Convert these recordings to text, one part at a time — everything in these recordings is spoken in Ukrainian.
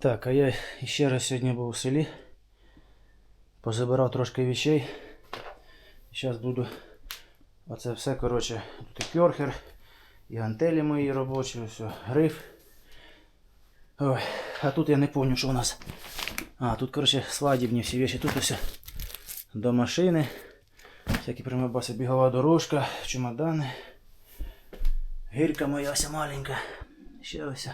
Так, а я ще раз сьогодні був у селі. Позабирав трошки вещей. Зараз буду оце все, коротше, тут і кьорхер, і гантелі мої робочі, все, гриф. Ой, а тут я не пам'ятаю, що у нас. А, тут, коротше, свадібні всі вещи. Тут все до машини. Всякі примабаси, бігова дорожка, чемодани. Гірка моя вся маленька. Ще ось.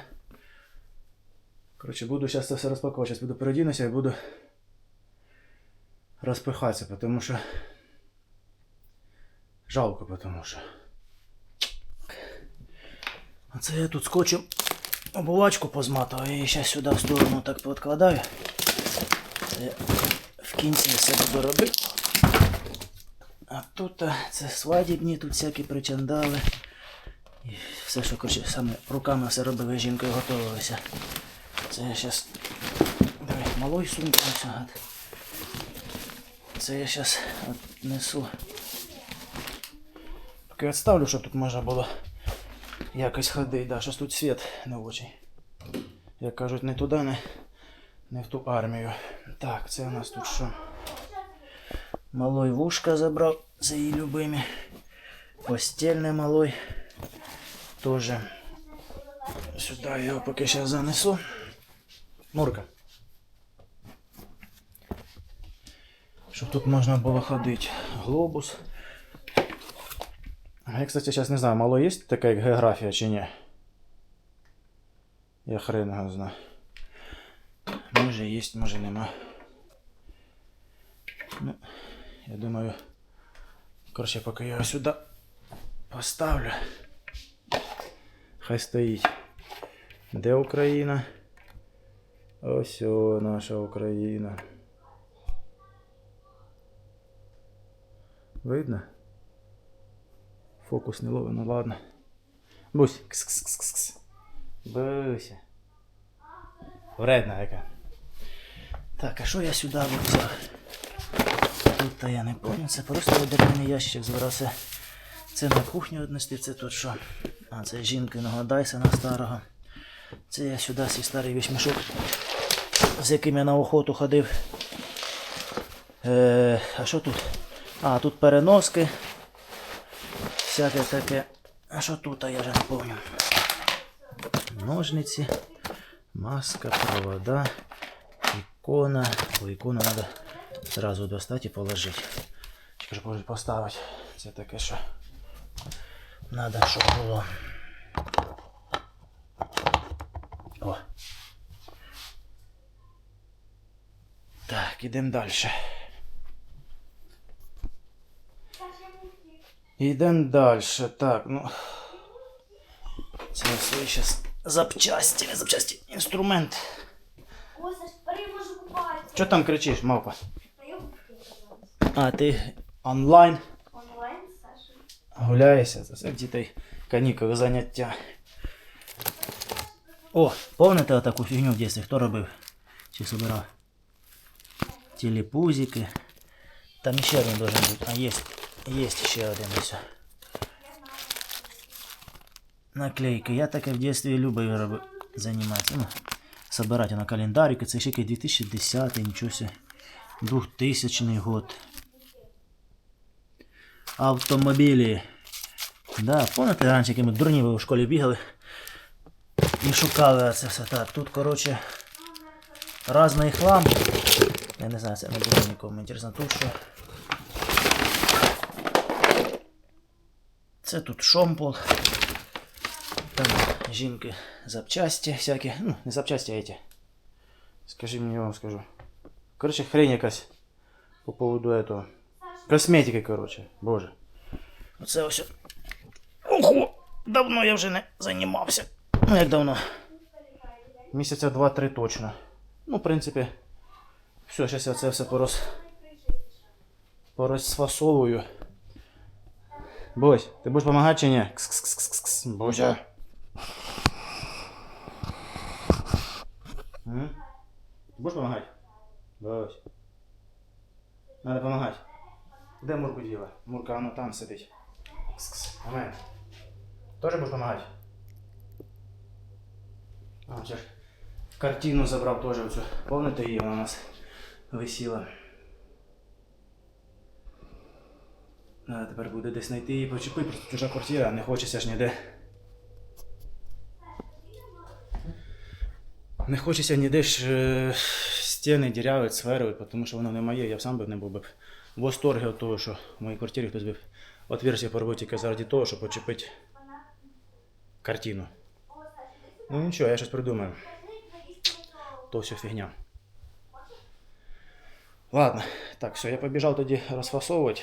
Коротше, буду зараз це все розпаковувати. Зараз буду передінуся і буду розпихатися, тому що жалко, тому що. Оце я тут скотчем обувачку позматував і зараз сюди в сторону так подкладаю. Це в кінці все буду робити. А тут це свадібні, тут всякі причандали. І все, що коротше, саме руками все робили жінкою готувалися. Це я зараз. Давай, малой сумку гад. Це я зараз несу. Поки відставлю, щоб тут можна було якось ходити. Да, щось тут світ не очень. Як кажуть, не туди, не, не в ту армію. Так, це у нас тут що? Малой вушка забрав, це її любимі. Постельний малой. Тоже. Сюди його поки ще занесу. Мурка. Щоб тут можна було ходити. Глобус. А Я, кстати, зараз не знаю, мало є така як географія чи ні. Я хрен його знаю. Може є, може нема. Ну, я думаю. Коротше, поки я його сюди поставлю. Хай стоїть. Де Україна? Ось о, наша Україна. Видно? Фокус не ловить, ну ладно. Бусь. Кс-кс-кс-кс. Буся. Вредна яка. Так, а що я сюди взяв? Тут я не пам'ятаю, це просто дерев'яний ящик збирався. Це на кухню віднести, це тут що? А, це жінкиного Дайсона старого. Це я сюди свій старий вічмішок, з яким я на охоту ходив. Е, а що тут? А, тут переноски. Всяке таке. А що тут, а я вже не пам'ятаю. Ножниці, маска, провода, ікона. О, ікону треба зразу достати і положити. Чи кажу, поставити. Це таке, що треба, щоб було. О. Так, ідемо далі. Ідемо далі. Так, ну. Це все зараз запчасті, не запчасті, інструмент. Що там кричиш, мавпа? А, ти онлайн Онлайн, Саша. гуляєшся? Це все дітей канікули заняття. О, помните таку фігню в дитинстві? Хто робив? Чи собирав? Телепузики. Там ще один должен бути. А є. Є ще один ось. Наклейки. Я таке в дитинстві любив роби... займатися. Ну, собирати на календарики. Це ще якийсь 2010 нічого себе. 2000 год. Автомобілі. Да, пам'ятаєте, раніше які ми дурні в школі бігали і шукали це все. Так, тут, коротше, разний хлам. Я не знаю, це не було нікому інтересно. Тут що. Це тут шомпол. Там жінки запчасті всякі. Ну, не запчасті, а эти. Скажи мені, я вам скажу. Коротше, хрень якась по поводу этого. Косметики, коротше. Боже. Оце ось. Ого! Давно я вже не займався. Ну, як давно? Місяця два-три точно. Ну, в принципі. Все, зараз я це все порос. Порозфасовую. Бось, ти будеш допомагати чи ні? Кс-кс-кс-кс. Бося. М? Ти будеш допомагати? Бось. Надо допомагати. Де Мурку діла? Мурка, воно там сидить. Кс-кс. Амен. Тоже будеш допомагати? А, чеш. Картину забрав теж оцю. Помните її, вона у нас висіла. Надо тепер буде десь знайти її почепити, просто чужа квартира, не хочеться ж ніде. Не хочеться ніде ж е, стіни дірявити, сверувати, тому що воно не моє, я сам би не був би в восторгі від того, що в моїй квартирі хтось би отверстие поробив тільки заради того, щоб почепити картину. Ну нічого, я щось придумаю. То все фігня. Ладно, так, все, я побіжав тоді розфасовувати.